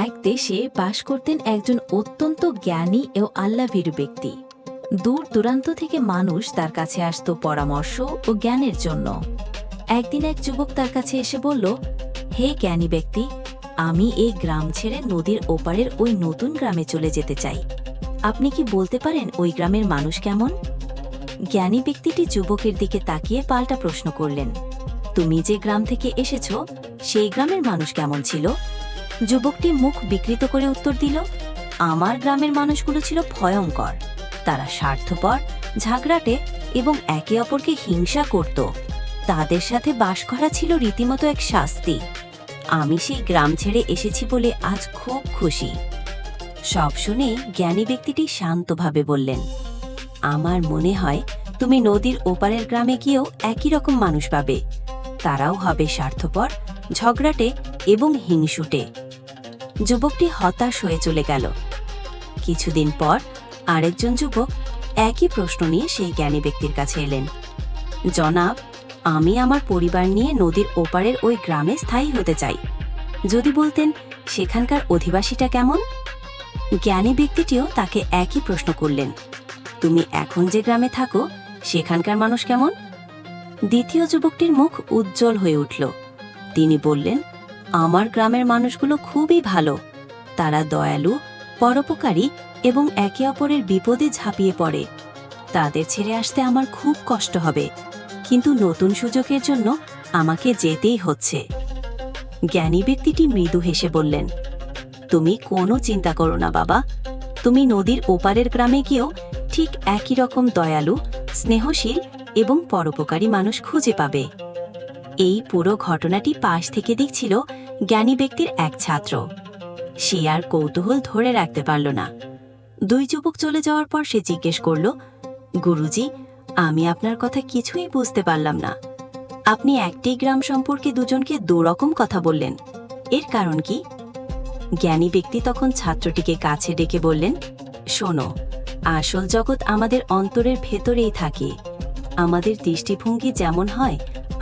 এক দেশে বাস করতেন একজন অত্যন্ত জ্ঞানী ও আল্লাভীরু ব্যক্তি। দূর দূরান্ত থেকে মানুষ তার কাছে আসতো পরামর্শ ও জ্ঞানের জন্য। একদিন এক যুবক তার কাছে এসে বলল, হে জ্ঞানী ব্যক্তি, আমি এই গ্রাম ছেড়ে নদীর ওপারের ওই নতুন গ্রামে চলে যেতে চাই। আপনি কি বলতে পারেন ওই গ্রামের মানুষ কেমন? জ্ঞানী ব্যক্তিটি যুবকের দিকে তাকিয়ে পাল্টা প্রশ্ন করলেন, তুমি যে গ্রাম থেকে এসেছ, সেই গ্রামের মানুষ কেমন ছিল? যুবকটি মুখ বিকৃত করে উত্তর দিল, আমার গ্রামের মানুষগুলো ছিল ভয়ঙ্কর। তারা স্বার্থপর ঝাগড়াটে এবং একে অপরকে হিংসা করত। তাদের সাথে বাস করা ছিল রীতিমতো এক শাস্তি। আমি সেই গ্রাম ছেড়ে এসেছি বলে আজ খুব খুশি। সব শুনে জ্ঞানী ব্যক্তিটি শান্তভাবে বললেন, আমার মনে হয় তুমি নদীর ওপারের গ্রামে গিয়েও একই রকম মানুষ পাবে। তারাও হবে স্বার্থপর, ঝগড়াটে এবং হিংসুটে। যুবকটি হতাশ হয়ে চলে গেল। কিছুদিন পর আরেকজন যুবক একই প্রশ্ন নিয়ে সেই জ্ঞানী ব্যক্তির কাছে এলেন। জনাব, আমি আমার পরিবার নিয়ে নদীর ওপারের ওই গ্রামে স্থায়ী হতে চাই। যদি বলতেন, সেখানকার অধিবাসীটা কেমন? জ্ঞানী ব্যক্তিটিও তাকে একই প্রশ্ন করলেন। তুমি এখন যে গ্রামে থাকো, সেখানকার মানুষ কেমন? দ্বিতীয় যুবকটির মুখ উজ্জ্বল হয়ে উঠল। তিনি বললেন আমার গ্রামের মানুষগুলো খুবই ভালো। তারা দয়ালু, পরোপকারী এবং একে অপরের বিপদে ঝাঁপিয়ে পড়ে। তাদের ছেড়ে আসতে আমার খুব কষ্ট হবে। কিন্তু নতুন সুযোগের জন্য আমাকে যেতেই হচ্ছে। জ্ঞানী ব্যক্তিটি মৃদু হেসে বললেন, তুমি কোনো চিন্তা করো না বাবা। তুমি নদীর ওপারের গ্রামে গিয়েও ঠিক একই রকম দয়ালু, স্নেহশীল এবং পরোপকারী মানুষ খুঁজে পাবে। এই পুরো ঘটনাটি পাশ থেকে দেখছিল জ্ঞানী ব্যক্তির এক ছাত্র। সে আর কৌতূহল ধরে রাখতে পারল না। দুই যুবক চলে যাওয়ার পর সে জিজ্ঞেস করল, গুরুজি, আমি আপনার কথা কিছুই বুঝতে পারলাম না। আপনি একটি গ্রাম সম্পর্কে দুজনকে দুরকম কথা বললেন। এর কারণ কি? জ্ঞানী ব্যক্তি তখন ছাত্রটিকে কাছে ডেকে বললেন, শোনো, আসল জগৎ আমাদের অন্তরের ভেতরেই থাকে। আমাদের দৃষ্টিভঙ্গি যেমন হয়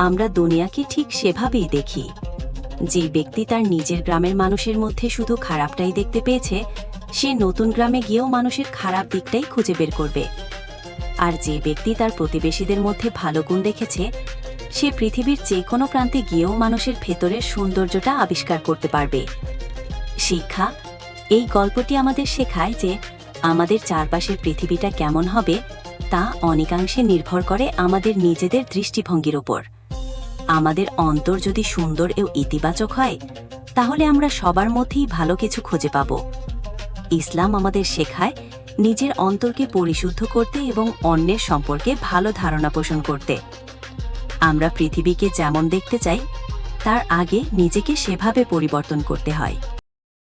আমরা দুনিয়াকে ঠিক সেভাবেই দেখি। যে ব্যক্তি তার নিজের গ্রামের মানুষের মধ্যে শুধু খারাপটাই দেখতে পেয়েছে, সে নতুন গ্রামে গিয়েও মানুষের খারাপ দিকটাই খুঁজে বের করবে। আর যে ব্যক্তি তার প্রতিবেশীদের মধ্যে ভালো গুণ দেখেছে, সে পৃথিবীর যে কোনো প্রান্তে গিয়েও মানুষের ভেতরের সৌন্দর্যটা আবিষ্কার করতে পারবে। শিক্ষা, এই গল্পটি আমাদের শেখায় যে আমাদের চারপাশের পৃথিবীটা কেমন হবে, তা অনেকাংশে নির্ভর করে আমাদের নিজেদের দৃষ্টিভঙ্গির উপর আমাদের অন্তর যদি সুন্দর ও ইতিবাচক হয়, তাহলে আমরা সবার মধ্যেই ভালো কিছু খুঁজে পাব। ইসলাম আমাদের শেখায় নিজের অন্তরকে পরিশুদ্ধ করতে এবং অন্যের সম্পর্কে ভালো ধারণা পোষণ করতে। আমরা পৃথিবীকে যেমন দেখতে চাই, তার আগে নিজেকে সেভাবে পরিবর্তন করতে হয়।